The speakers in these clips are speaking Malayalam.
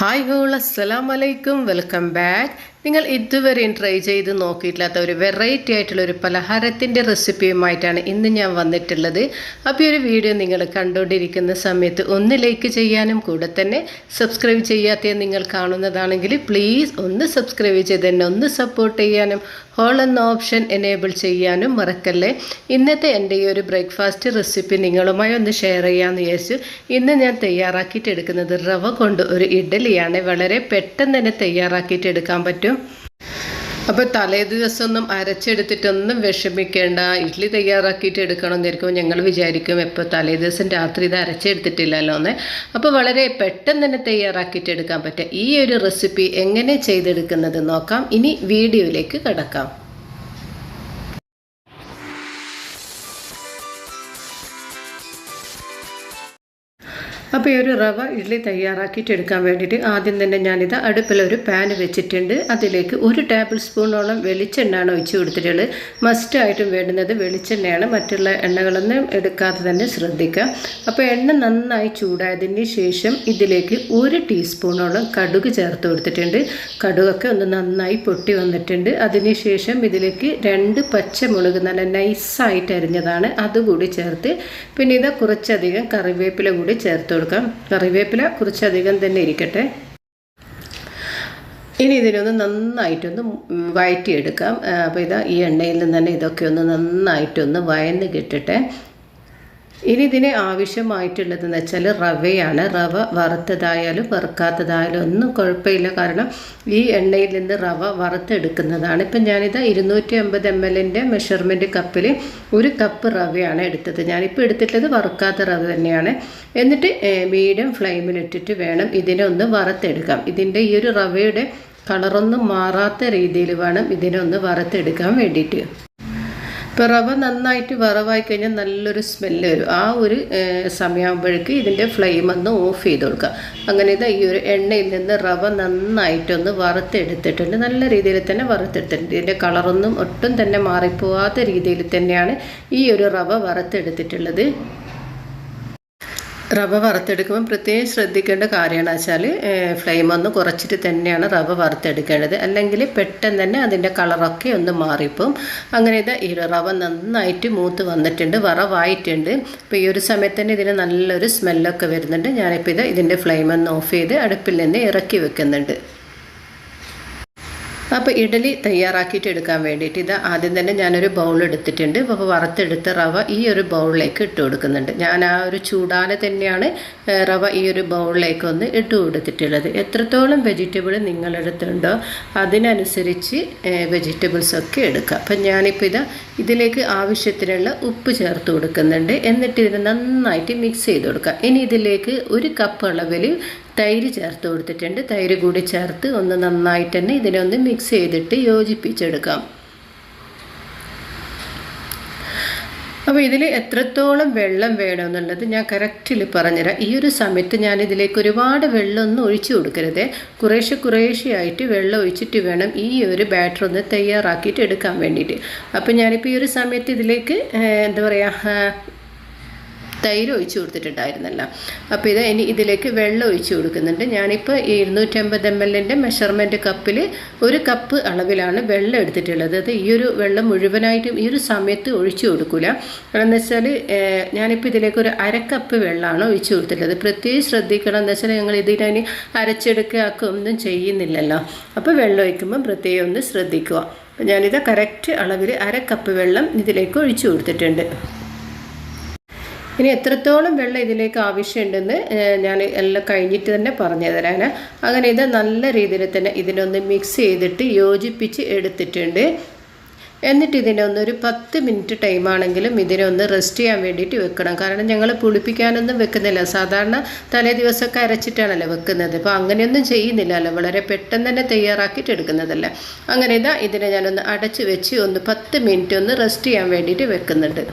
ஹாய் ஹோல் அஸ்லாம் அலைக்கும் வெல்கம் பேக் നിങ്ങൾ ഇതുവരെയും ട്രൈ ചെയ്ത് നോക്കിയിട്ടില്ലാത്ത ഒരു വെറൈറ്റി ആയിട്ടുള്ള ഒരു പലഹാരത്തിന്റെ റെസിപ്പിയുമായിട്ടാണ് ഇന്ന് ഞാൻ വന്നിട്ടുള്ളത്. അപ്പോൾ ഈ ഒരു വീഡിയോ നിങ്ങൾ കണ്ടുകൊണ്ടിരിക്കുന്ന സമയത്ത് ഒന്ന് ലൈക്ക് ചെയ്യാനും കൂടെ തന്നെ സബ്സ്ക്രൈബ് ചെയ്യാത്ത നിങ്ങൾ കാണുന്നതാണെങ്കിൽ പ്ലീസ് ഒന്ന് സബ്സ്ക്രൈബ് ചെയ്ത് തന്നെ ഒന്ന് സപ്പോർട്ട് ചെയ്യാനും ഹോൾ എന്ന ഓപ്ഷൻ എനേബിൾ ചെയ്യാനും മറക്കല്ലേ. ഇന്നത്തെ എന്റെ ഈ ഒരു ബ്രേക്ക്ഫാസ്റ്റ് റെസിപ്പി നിങ്ങളുമായി ഒന്ന് ഷെയർ ചെയ്യാമെന്ന് വിചാരിച്ചു. ഇന്ന് ഞാൻ തയ്യാറാക്കിയിട്ട് എടുക്കുന്നത് റവ കൊണ്ട് ഒരു ഇഡലിയാണ് വളരെ പെട്ടെന്ന് തന്നെ തയ്യാറാക്കിയിട്ട് എടുക്കാൻ പറ്റും. അപ്പോൾ തലേ ദിവസമൊന്നും അരച്ചെടുത്തിട്ടൊന്നും വിഷമിക്കേണ്ട. ഇഡ്ഡലി തയ്യാറാക്കിയിട്ട് എടുക്കണം എന്നായിരിക്കും ഞങ്ങൾ വിചാരിക്കും ഇപ്പോൾ തലേ ദിവസം രാത്രി ഇത് അരച്ചെടുത്തിട്ടില്ലല്ലോ എന്ന്. അപ്പോൾ വളരെ പെട്ടെന്ന് തന്നെ തയ്യാറാക്കിയിട്ട് എടുക്കാൻ പറ്റുക ഈ ഒരു റെസിപ്പി എങ്ങനെ ചെയ്തെടുക്കുന്നത് നോക്കാം. ഇനി വീഡിയോയിലേക്ക് കിടക്കാം. അപ്പോൾ ഈ ഒരു റവ ഇഡ്ഡലി തയ്യാറാക്കിയിട്ട് എടുക്കാൻ വേണ്ടിയിട്ട് ആദ്യം തന്നെ ഞാനിത് അടുപ്പിലൊരു പാൻ വെച്ചിട്ടുണ്ട്. അതിലേക്ക് ഒരു ടേബിൾ സ്പൂണോളം വെളിച്ചെണ്ണയാണ് ഒഴിച്ച് കൊടുത്തിട്ടുള്ളത്. മസ്റ്റായിട്ടും വേണ്ടുന്നത് വെളിച്ചെണ്ണയാണ്. മറ്റുള്ള എണ്ണകളൊന്നും എടുക്കാതെ തന്നെ ശ്രദ്ധിക്കുക. അപ്പോൾ എണ്ണ നന്നായി ചൂടായതിന് ശേഷം ഇതിലേക്ക് ഒരു ടീസ്പൂണോളം കടുക് ചേർത്ത് കൊടുത്തിട്ടുണ്ട്. കടുകൊക്കെ ഒന്ന് നന്നായി പൊട്ടി വന്നിട്ടുണ്ട്. അതിന് ശേഷം ഇതിലേക്ക് രണ്ട് പച്ചമുളക് നല്ല നൈസായിട്ട് അരിഞ്ഞതാണ്. അതുകൂടി ചേർത്ത് പിന്നെ ഇത് കുറച്ചധികം കറിവേപ്പില കൂടി ചേർത്ത് കൊടുക്കാം. കറിവേപ്പില കുറച്ചധികം തന്നെ ഇരിക്കട്ടെ. ഇനി ഇതിനൊന്ന് നന്നായിട്ടൊന്ന് വഴറ്റിയെടുക്കാം അപ്പോൾ ഇതാ ഈ എണ്ണയിൽ നിന്ന് തന്നെ ഇതൊക്കെ ഒന്ന് നന്നായിട്ടൊന്ന് വയന്ന് കിട്ടട്ടെ. ഇനി ഇതിന് ആവശ്യമായിട്ടുള്ളതെന്ന് വെച്ചാൽ റവയാണ്. റവ വറുത്തതായാലും വറുക്കാത്തതായാലും ഒന്നും കുഴപ്പമില്ല. കാരണം ഈ എണ്ണയിൽ നിന്ന് റവ വറുത്തെടുക്കുന്നതാണ്. ഇപ്പം ഞാനിത് ഇരുന്നൂറ്റി അമ്പത് എം എല്ലിന്റെ മെഷർമെന്റ് കപ്പിൽ ഒരു കപ്പ് റവയാണ് എടുത്തത്. ഞാനിപ്പോൾ എടുത്തിട്ടുള്ളത് വറുക്കാത്ത റവ തന്നെയാണ്. എന്നിട്ട് മീഡിയം ഫ്ലെയിമിലിട്ടിട്ട് വേണം ഇതിനെ ഒന്ന് വറുത്തെടുക്കാം. ഇതിന്റെ ഈ ഒരു റവയുടെ കളറൊന്നും മാറാത്ത രീതിയിൽ വേണം ഇതിനെ ഒന്ന് വറുത്തെടുക്കാൻ വേണ്ടിയിട്ട്. ഇപ്പോൾ റവ നന്നായിട്ട് വറവായി കഴിഞ്ഞാൽ നല്ലൊരു സ്മെല്ല് വരും. ആ ഒരു സമയമാകുമ്പോഴേക്ക് ഇതിന്റെ ഫ്ലെയിം ഒന്ന് ഓഫ് ചെയ്ത് കൊടുക്കുക. അങ്ങനെ ഇത് ഈ ഒരു എണ്ണയിൽ നിന്ന് റവ നന്നായിട്ടൊന്ന് വറുത്തെടുത്തിട്ടുണ്ട്. നല്ല രീതിയിൽ തന്നെ വറുത്തെടുത്തിട്ടുണ്ട്. ഇതിന്റെ കളറൊന്നും ഒട്ടും തന്നെ മാറിപ്പോവാത്ത രീതിയിൽ തന്നെയാണ് ഈ ഒരു റവ വറുത്തെടുത്തിട്ടുള്ളത്. റവ വറുത്തെടുക്കുമ്പോൾ പ്രത്യേകം ശ്രദ്ധിക്കേണ്ട കാര്യമാണ് വെച്ചാൽ ഫ്ലെയിം ഒന്ന് കുറച്ചിട്ട് തന്നെയാണ് റവ വറുത്തെടുക്കേണ്ടത്. അല്ലെങ്കിൽ പെട്ടെന്ന് തന്നെ അതിന്റെ കളറൊക്കെ ഒന്ന് മാറിപ്പോവും. അങ്ങനെ ഇത് ഈ റവ നന്നായിട്ട് മൂത്ത് വന്നിട്ടുണ്ട് വറവായിട്ടുണ്ട്. അപ്പോൾ ഈ ഒരു സമയത്ത് തന്നെ ഇതിന് നല്ലൊരു സ്മെല്ലൊക്കെ വരുന്നുണ്ട്. ഞാനിപ്പോൾ ഇത് ഇതിന്റെ ഫ്ലെയിം ഒന്ന് ഓഫ് ചെയ്ത് അടുപ്പിൽ നിന്ന് ഇറക്കി വെക്കുന്നുണ്ട്. അപ്പോൾ ഇഡലി തയ്യാറാക്കിയിട്ട് എടുക്കാൻ വേണ്ടിയിട്ട് ഇത് ആദ്യം തന്നെ ഞാനൊരു ബൗൾ എടുത്തിട്ടുണ്ട്. അപ്പോൾ വറുത്തെടുത്ത റവ ഈ ഒരു ബൗളിലേക്ക് ഇട്ട് കൊടുക്കുന്നുണ്ട്. ഞാൻ ആ ഒരു ചൂടാലെ തന്നെയാണ് റവ ഈ ഒരു ബൗളിലേക്ക് ഒന്ന് ഇട്ട് കൊടുത്തിട്ടുള്ളത്. എത്രത്തോളം വെജിറ്റബിൾ നിങ്ങളെടുത്തുണ്ടോ അതിനനുസരിച്ച് വെജിറ്റബിൾസ് ഒക്കെ എടുക്കുക. അപ്പം ഞാനിപ്പോൾ ഇത് ഇതിലേക്ക് ആവശ്യത്തിനുള്ള ഉപ്പ് ചേർത്ത് കൊടുക്കുന്നുണ്ട്. എന്നിട്ട് ഇത് നന്നായിട്ട് മിക്സ് ചെയ്ത് കൊടുക്കുക. ഇനി ഇതിലേക്ക് ഒരു കപ്പ് അളവിൽ തൈര് ചേർത്ത് കൊടുത്തിട്ടുണ്ട്. തൈര് കൂടി ചേർത്ത് ഒന്ന് നന്നായിട്ട് തന്നെ ഇതിലൊന്ന് മിക്സ് ചെയ്തിട്ട് യോജിപ്പിച്ചെടുക്കാം. അപ്പോൾ ഇതിൽ എത്രത്തോളം വെള്ളം വേണമെന്നുള്ളത് ഞാൻ കറക്റ്റിൽ പറഞ്ഞുതരാം. ഈ ഒരു സമയത്ത് ഞാൻ ഇതിലേക്ക് ഒരുപാട് വെള്ളമൊന്നും ഒഴിച്ചു കൊടുക്കരുത്. കുറേശ്ശെ കുറേശ്ശെയായിട്ട് വെള്ളം ഒഴിച്ചിട്ട് വേണം ഈ ഒരു ബാറ്റർ ഒന്ന് തയ്യാറാക്കിയിട്ട് എടുക്കാൻ വേണ്ടിയിട്ട്. അപ്പോൾ ഞാനിപ്പോൾ ഈ ഒരു സമയത്ത് ഇതിലേക്ക് എന്താ പറയുക തൈര് ഒഴിച്ചു കൊടുത്തിട്ടുണ്ടായിരുന്നല്ല. അപ്പോൾ ഇത് ഇനി ഇതിലേക്ക് വെള്ളം ഒഴിച്ചു കൊടുക്കുന്നുണ്ട്. ഞാനിപ്പോൾ ഇരുന്നൂറ്റമ്പത് എം എല്ലിന്റെ മെഷർമെന്റ് കപ്പിൽ ഒരു കപ്പ് അളവിലാണ് വെള്ളം എടുത്തിട്ടുള്ളത്. അത് ഈ ഒരു വെള്ളം മുഴുവനായിട്ടും ഈ ഒരു സമയത്ത് ഒഴിച്ചു കൊടുക്കില്ല എന്ന് വെച്ചാൽ ഞാനിപ്പോൾ ഇതിലേക്ക് ഒരു അരക്കപ്പ് വെള്ളമാണ് ഒഴിച്ചു കൊടുത്തിട്ടുള്ളത്. പ്രത്യേകിച്ച് ശ്രദ്ധിക്കണം. എന്ന് വെച്ചാൽ ഞങ്ങൾ ഇതിനി അരച്ചെടുക്കുക ഒക്കെ ഒന്നും ചെയ്യുന്നില്ലല്ലോ. അപ്പോൾ വെള്ളം ഒഴിക്കുമ്പോൾ പ്രത്യേകം ഒന്ന് ശ്രദ്ധിക്കുക. അപ്പോൾ ഞാനിത് കറക്റ്റ് അളവിൽ അര കപ്പ് വെള്ളം ഇതിലേക്ക് ഒഴിച്ചു കൊടുത്തിട്ടുണ്ട്. ഇനി എത്രത്തോളം വെള്ളം ഇതിലേക്ക് ആവശ്യമുണ്ടെന്ന് ഞാൻ എല്ലാം കഴിഞ്ഞിട്ട് തന്നെ പറഞ്ഞു തരാൻ അങ്ങനെ ഇത് നല്ല രീതിയിൽ തന്നെ ഇതിനൊന്ന് മിക്സ് ചെയ്തിട്ട് യോജിപ്പിച്ച് എടുത്തിട്ടുണ്ട്. എന്നിട്ട് ഇതിനൊന്നൊരു പത്ത് മിനിറ്റ് ടൈമാണെങ്കിലും ഇതിനൊന്ന് റെസ്റ്റ് ചെയ്യാൻ വേണ്ടിയിട്ട് വെക്കണം. കാരണം ഞങ്ങൾ പുളിപ്പിക്കാനൊന്നും വെക്കുന്നില്ല. സാധാരണ തലേ ദിവസമൊക്കെ അരച്ചിട്ടാണല്ലോ വെക്കുന്നത്. അപ്പോൾ അങ്ങനെയൊന്നും ചെയ്യുന്നില്ലല്ലോ. വളരെ പെട്ടെന്ന് തന്നെ തയ്യാറാക്കിയിട്ട് എടുക്കുന്നതല്ല. അങ്ങനെ ഇതാ ഇതിനെ ഞാനൊന്ന് അടച്ച് വെച്ച് ഒന്ന് പത്ത് മിനിറ്റ് ഒന്ന് റെസ്റ്റ് ചെയ്യാൻ വേണ്ടിയിട്ട് വെക്കുന്നുണ്ട്.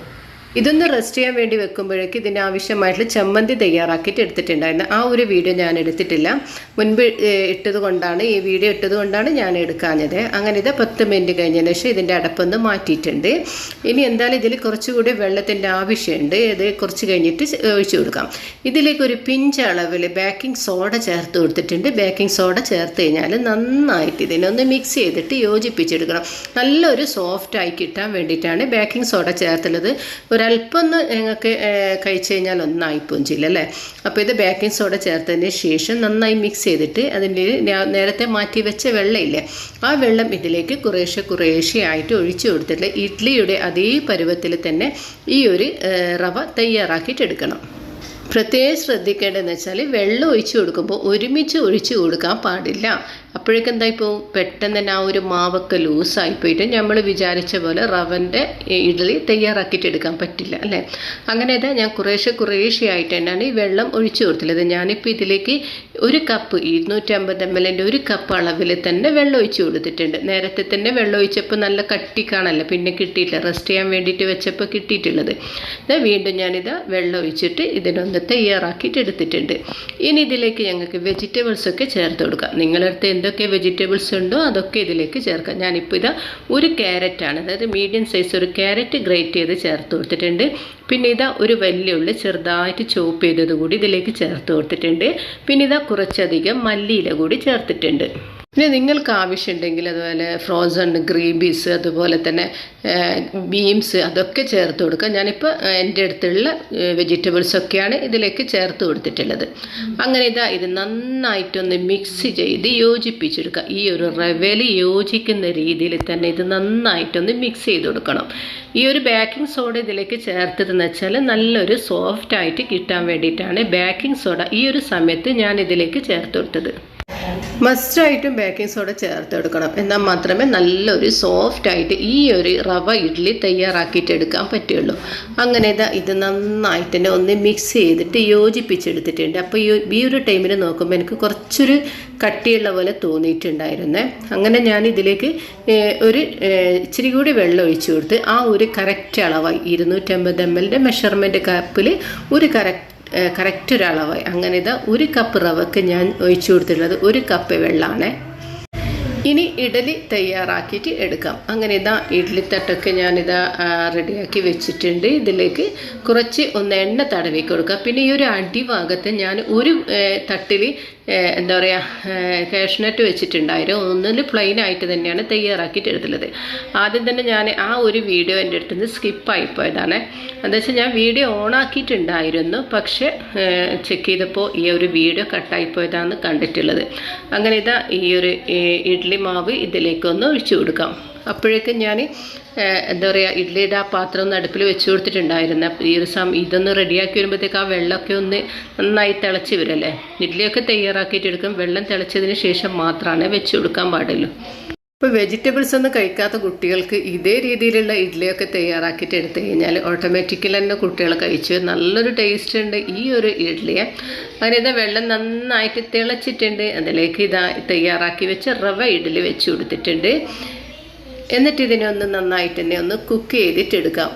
ഇതൊന്ന് റെസ്റ്റ് ചെയ്യാൻ വേണ്ടി വെക്കുമ്പോഴേക്ക് ഇതിന് ആവശ്യമായിട്ടുള്ള ചമ്മന്തി തയ്യാറാക്കിയിട്ട് എടുത്തിട്ടുണ്ടായിരുന്നു. ആ ഒരു വീഡിയോ ഞാൻ എടുത്തിട്ടില്ല. മുൻപ് ഇട്ടത് കൊണ്ടാണ് ഈ വീഡിയോ ഇട്ടത് കൊണ്ടാണ് ഞാൻ എടുക്കാഞ്ഞത്. അങ്ങനെ ഇത് പത്ത് മിനിറ്റ് കഴിഞ്ഞതിന് ശേഷം ഇതിന്റെ അടപ്പൊന്ന് മാറ്റിയിട്ടുണ്ട്. ഇനി എന്തായാലും ഇതിൽ കുറച്ചുകൂടി വെള്ളത്തിന്റെ ആവശ്യമുണ്ട്. ഇത് കുറച്ച് കഴിഞ്ഞിട്ട് ഒഴിച്ചു കൊടുക്കാം. ഇതിലേക്ക് ഒരു പിഞ്ച് അളവിൽ ബേക്കിംഗ് സോഡ ചേർത്ത് കൊടുത്തിട്ടുണ്ട്. ബേക്കിംഗ് സോഡ ചേർത്ത് കഴിഞ്ഞാൽ നന്നായിട്ട് ഇതിനൊന്ന് മിക്സ് ചെയ്തിട്ട് യോജിപ്പിച്ചെടുക്കണം. നല്ലൊരു സോഫ്റ്റ് ആയി കിട്ടാൻ വേണ്ടിയിട്ടാണ് ബേക്കിംഗ് സോഡ ചേർത്തുള്ളത് ഒരല്പം ഒന്ന് ഞങ്ങൾക്ക് കഴിച്ചു കഴിഞ്ഞാൽ ഒന്നായിപ്പോവും ചെയ്യില്ല അല്ലേ? അപ്പോൾ ഇത് ബേക്കിംഗ് സോഡ ചേർത്തതിന് ശേഷം നന്നായി മിക്സ് ചെയ്തിട്ട് അതിന്റെ നേരത്തെ മാറ്റി വെച്ച വെള്ളമില്ലേ ആ വെള്ളം ഇതിലേക്ക് കുറേശ്ശെ കുറേശ്ശെ ആയിട്ട് ഒഴിച്ചു കൊടുത്തിട്ട് ഇഡ്ഡലിയുടെ അതേ പരുവത്തിൽ തന്നെ ഈ ഒരു റവ തയ്യാറാക്കിയിട്ട് എടുക്കണം. പ്രത്യേകം ശ്രദ്ധിക്കേണ്ടതെന്ന് വെച്ചാൽ വെള്ളം ഒഴിച്ചു കൊടുക്കുമ്പോൾ ഒരുമിച്ച് ഒഴിച്ചു കൊടുക്കാൻ പാടില്ല. അപ്പോഴേക്കും എന്താ ഇപ്പോൾ പെട്ടെന്ന് തന്നെ ആ ഒരു മാവൊക്കെ ലൂസായി പോയിട്ട് നമ്മൾ വിചാരിച്ച പോലെ റവന്റെ ഇഡ്ഡലി തയ്യാറാക്കിയിട്ട് എടുക്കാൻ പറ്റില്ല അല്ലേ? അങ്ങനെ ഇതാ ഞാൻ കുറേശ്ശെ കുറേശ്ശെ ആയിട്ട് തന്നെയാണ് ഈ വെള്ളം ഒഴിച്ചു കൊടുത്തുള്ളത് ഞാനിപ്പോൾ ഇതിലേക്ക് ഒരു കപ്പ് ഇരുന്നൂറ്റമ്പത് എം എല്ലിന്റെ ഒരു കപ്പ് അളവിൽ തന്നെ വെള്ളം ഒഴിച്ച് കൊടുത്തിട്ടുണ്ട്. നേരത്തെ തന്നെ വെള്ളം ഒഴിച്ചപ്പോൾ നല്ല കട്ടി കാണല്ല പിന്നെ കിട്ടിയില്ല റെസ്റ്റ് ചെയ്യാൻ വേണ്ടിയിട്ട് വെച്ചപ്പോൾ കിട്ടിയിട്ടുള്ളത്. ദാ വീണ്ടും ഞാനിത് വെള്ളം ഒഴിച്ചിട്ട് ഇതിനൊന്ന് തയ്യാറാക്കിയിട്ട് എടുത്തിട്ടുണ്ട്. ഇനി ഇതിലേക്ക് ഞങ്ങൾക്ക് വെജിറ്റബിൾസ് ഒക്കെ ചേർത്ത് കൊടുക്കാം. നിങ്ങളുടെ അടുത്ത് എന്തൊക്കെ വെജിറ്റബിൾസ് ഉണ്ടോ അതൊക്കെ ഇതിലേക്ക് ചേർക്കാം. ഞാനിപ്പോൾ ഇതാ ഒരു ക്യാരറ്റാണ് അതായത് മീഡിയം സൈസ് ഒരു ക്യാരറ്റ് ഗ്രേറ്റ് ചെയ്ത് ചേർത്ത് കൊടുത്തിട്ടുണ്ട്. പിന്നെ ഇതാ ഒരു വലിയ ഉള്ളി ചെറുതായിട്ട് ചോപ്പ് ചെയ്തത് കൂടി ഇതിലേക്ക് ചേർത്ത് കൊടുത്തിട്ടുണ്ട്. പിന്നെ ഇതാ കുറച്ചധികം മല്ലിയില കൂടി ചേർത്തിട്ടുണ്ട്. പിന്നെ നിങ്ങൾക്ക് ആവശ്യമുണ്ടെങ്കിൽ അതുപോലെ ഫ്രോസൺ ഗ്രീൻ അതുപോലെ തന്നെ ബീൻസ് അതൊക്കെ ചേർത്ത് കൊടുക്കുക. ഞാനിപ്പോൾ എന്റെ അടുത്തുള്ള വെജിറ്റബിൾസ് ഒക്കെയാണ് ഇതിലേക്ക് ചേർത്ത് കൊടുത്തിട്ടുള്ളത്. അങ്ങനെ ഇതാ ഇത് നന്നായിട്ടൊന്ന് മിക്സ് ചെയ്ത് യോജിപ്പിച്ചെടുക്കുക. ഈ ഒരു റവയിൽ യോജിക്കുന്ന രീതിയിൽ തന്നെ ഇത് നന്നായിട്ടൊന്ന് മിക്സ് ചെയ്ത് കൊടുക്കണം. ഈ ഒരു ബേക്കിംഗ് സോഡ ഇതിലേക്ക് ചേർത്തതെന്ന് വെച്ചാൽ നല്ലൊരു സോഫ്റ്റ് ആയിട്ട് കിട്ടാൻ വേണ്ടിയിട്ടാണ് ബേക്കിംഗ് സോഡ ഈ ഒരു സമയത്ത് ഞാൻ ഇതിലേക്ക് ചേർത്ത് കൊടുത്തത്. മസ്റ്റായിട്ടും ബേക്കിംഗ് സോഡ ചേർത്ത് എടുക്കണം എന്നാൽ മാത്രമേ നല്ലൊരു സോഫ്റ്റായിട്ട് ഈ ഒരു റവ ഇഡ്ഡലി തയ്യാറാക്കിയിട്ട് എടുക്കാൻ പറ്റുള്ളൂ. അങ്ങനെ ഇതാ ഇത് നന്നായിട്ട് തന്നെ ഒന്ന് മിക്സ് ചെയ്തിട്ട് യോജിപ്പിച്ചെടുത്തിട്ടുണ്ട്. അപ്പോൾ ഈ ഒരു ടൈമിൽ നോക്കുമ്പോൾ എനിക്ക് കുറച്ചൊരു കട്ടിയുള്ള പോലെ തോന്നിയിട്ടുണ്ടായിരുന്നേ. അങ്ങനെ ഞാൻ ഇതിലേക്ക് ഒരു ഇച്ചിരി കൂടി വെള്ളം ഒഴിച്ചു കൊടുത്ത് ആ ഒരു കറക്റ്റ് അളവായി ഇരുന്നൂറ്റമ്പത് എം എല്ലിന്റെ മെഷർമെന്റ് കപ്പിൽ ഒരു കറക്റ്റ് കറക്റ്റ് ഒരു അളവായി അങ്ങനെ ഇത് ഒരു കപ്പ് റവക്ക് ഞാൻ ഒഴിച്ചു കൊടുത്തിട്ടുള്ളത് ഒരു കപ്പ് വെള്ളമാണ് ഇനി ഇഡലി തയ്യാറാക്കിയിട്ട് എടുക്കാം. അങ്ങനെ ഇതാ ഇഡ്ഡലി തട്ടൊക്കെ ഞാനിതാ റെഡിയാക്കി വെച്ചിട്ടുണ്ട്. ഇതിലേക്ക് കുറച്ച് ഒന്ന് എണ്ണ തടവി കൊടുക്കുക പിന്നെ ഈ ഒരു അടിഭാഗത്ത് ഞാൻ ഒരു തട്ടിൽ എന്താ പറയുക കാഷ്നട്ട് വെച്ചിട്ടുണ്ടായിരുന്നു. ഒന്നിൽ പ്ലെയിൻ ആയിട്ട് തന്നെയാണ് തയ്യാറാക്കിയിട്ട് എടുത്തുള്ളത് ആദ്യം തന്നെ ഞാൻ ആ ഒരു വീഡിയോ എന്റെ അടുത്ത് നിന്ന് സ്കിപ്പായി പോയതാണ്. എന്താ വെച്ചാൽ ഞാൻ വീഡിയോ ഓൺ ആക്കിയിട്ടുണ്ടായിരുന്നു. പക്ഷേ ചെക്ക് ചെയ്തപ്പോൾ ഈ ഒരു വീഡിയോ കട്ടായി പോയതാണ് കണ്ടിട്ടുള്ളത്. അങ്ങനെ ഇതാ ഈ ഒരു ഇഡ്ലി മാവ് ഇതിലേക്കൊന്ന് ഒഴിച്ചു കൊടുക്കാം. അപ്പോഴേക്കും ഞാൻ എന്താ പറയുക ഇഡ്ഡലിയുടെ ആ പാത്രം ഒന്ന് അടുപ്പിൽ വെച്ച് കൊടുത്തിട്ടുണ്ടായിരുന്നു. അപ്പോൾ ഈ ഒരു സമയം ഇതൊന്ന് റെഡിയാക്കി വരുമ്പോഴത്തേക്ക് ആ വെള്ളമൊക്കെ ഒന്ന് നന്നായി തിളച്ച് വരല്ലേ? ഇഡ്ഡലിയൊക്കെ തയ്യാറാക്കിയിട്ട് എടുക്കും. വെള്ളം തിളച്ചതിന് ശേഷം മാത്രമാണ് വെച്ച് കൊടുക്കാൻ പാടുള്ളൂ. ഇപ്പോൾ വെജിറ്റബിൾസ് ഒന്നും കഴിക്കാത്ത കുട്ടികൾക്ക് ഇതേ രീതിയിലുള്ള ഇഡ്ഡലിയൊക്കെ തയ്യാറാക്കിയിട്ട് എടുത്തു കഴിഞ്ഞാൽ ഓട്ടോമാറ്റിക്കലി തന്നെ കുട്ടികൾ കഴിച്ചു. നല്ലൊരു ടേസ്റ്റ് ഉണ്ട് ഈ ഒരു ഇഡ്ഡലിയെ. അങ്ങനെ ഇതാ വെള്ളം നന്നായിട്ട് തിളച്ചിട്ടുണ്ട്. അതിലേക്ക് ഇതാ തയ്യാറാക്കി വെച്ച് റവ ഇഡ്ഡലി വെച്ച് കൊടുത്തിട്ടുണ്ട്. എന്നിട്ട് ഇതിനെ ഒന്ന് നന്നായിട്ട് തന്നെ ഒന്ന് കുക്ക് ചെയ്തിട്ടെടുക്കാം.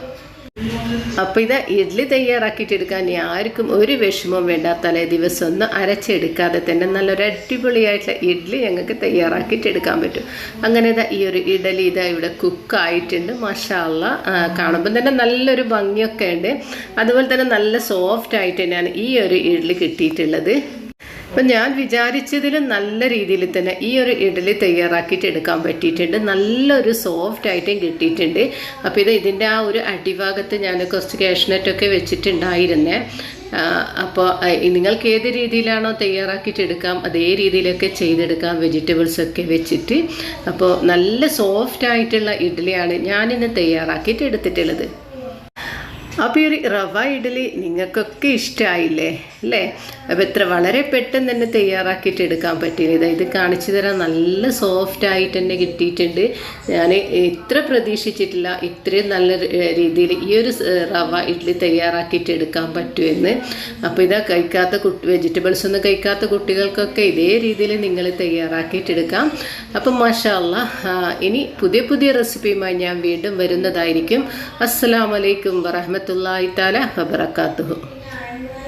അപ്പോൾ ഇത് ഇഡ്ഡലി തയ്യാറാക്കിയിട്ടെടുക്കാൻ ആർക്കും ഒരു വിഷമവും വേണ്ട തലേ ദിവസം ഒന്ന് അരച്ചെടുക്കാതെ തന്നെ നല്ലൊരു അടിപൊളിയായിട്ടുള്ള ഇഡ്ഡലി ഞങ്ങൾക്ക് തയ്യാറാക്കിയിട്ടെടുക്കാൻ പറ്റും. അങ്ങനെ ഇതാ ഈ ഒരു ഇഡലി ഇതാ ഇവിടെ കുക്കായിട്ടുണ്ട് മഷാല്ല കാണുമ്പോൾ തന്നെ നല്ലൊരു ഭംഗിയൊക്കെ ഉണ്ട്. അതുപോലെ തന്നെ നല്ല സോഫ്റ്റ് ആയിട്ട് തന്നെയാണ് ഈ ഒരു ഇഡ്ഡലി കിട്ടിയിട്ടുള്ളത്. അപ്പം ഞാൻ വിചാരിച്ചതിലും നല്ല രീതിയിൽ തന്നെ ഈ ഒരു ഇഡലി തയ്യാറാക്കിയിട്ട് എടുക്കാൻ പറ്റിയിട്ടുണ്ട്. നല്ലൊരു സോഫ്റ്റ് ആയിട്ടും കിട്ടിയിട്ടുണ്ട്. അപ്പോൾ ഇത് ഇതിന്റെ ആ ഒരു അടിഭാഗത്ത് ഞാൻ കുറച്ച് കാഷ്നറ്റൊക്കെ വെച്ചിട്ടുണ്ടായിരുന്നേ. അപ്പോൾ നിങ്ങൾക്ക് ഏത് രീതിയിലാണോ തയ്യാറാക്കിയിട്ട് എടുക്കാം അതേ രീതിയിലൊക്കെ ചെയ്തെടുക്കാം വെജിറ്റബിൾസ് ഒക്കെ വെച്ചിട്ട്. അപ്പോൾ നല്ല സോഫ്റ്റ് ആയിട്ടുള്ള ഇഡ്ഡലിയാണ് ഞാനിന്ന് തയ്യാറാക്കിയിട്ട് എടുത്തിട്ടുള്ളത്. അപ്പോൾ ഈ റവ ഇഡ്ഡലി നിങ്ങൾക്കൊക്കെ ഇഷ്ടമായില്ലേ അല്ലേ? അപ്പോൾ ഇത്ര വളരെ പെട്ടെന്ന് തന്നെ തയ്യാറാക്കിയിട്ട് എടുക്കാൻ പറ്റിയത് ഇത് കാണിച്ചു തരാൻ നല്ല സോഫ്റ്റ് ആയിട്ട് തന്നെ കിട്ടിയിട്ടുണ്ട്. ഞാൻ ഇത്ര പ്രതീക്ഷിച്ചിട്ടില്ല ഇത്രയും നല്ല രീതിയിൽ ഈ ഒരു റവ ഇഡ്ഡലി തയ്യാറാക്കിയിട്ട് എടുക്കാൻ പറ്റുമെന്ന്. അപ്പോൾ ഇതാ കഴിക്കാത്ത കുട്ടി വെജിറ്റബിൾസ് ഒന്നും കഴിക്കാത്ത കുട്ടികൾക്കൊക്കെ ഇതേ രീതിയിൽ നിങ്ങൾ തയ്യാറാക്കിയിട്ട് എടുക്കാം. അപ്പം മാഷാല്ല ഇനി പുതിയ പുതിയ റെസിപ്പിയുമായി ഞാൻ വീണ്ടും വരുന്നതായിരിക്കും. അസ്സലാമലൈക്കും വറഹമത്ത് വറഹമത്തല്ലാഹി തആല വബറക്കാത്തുഹു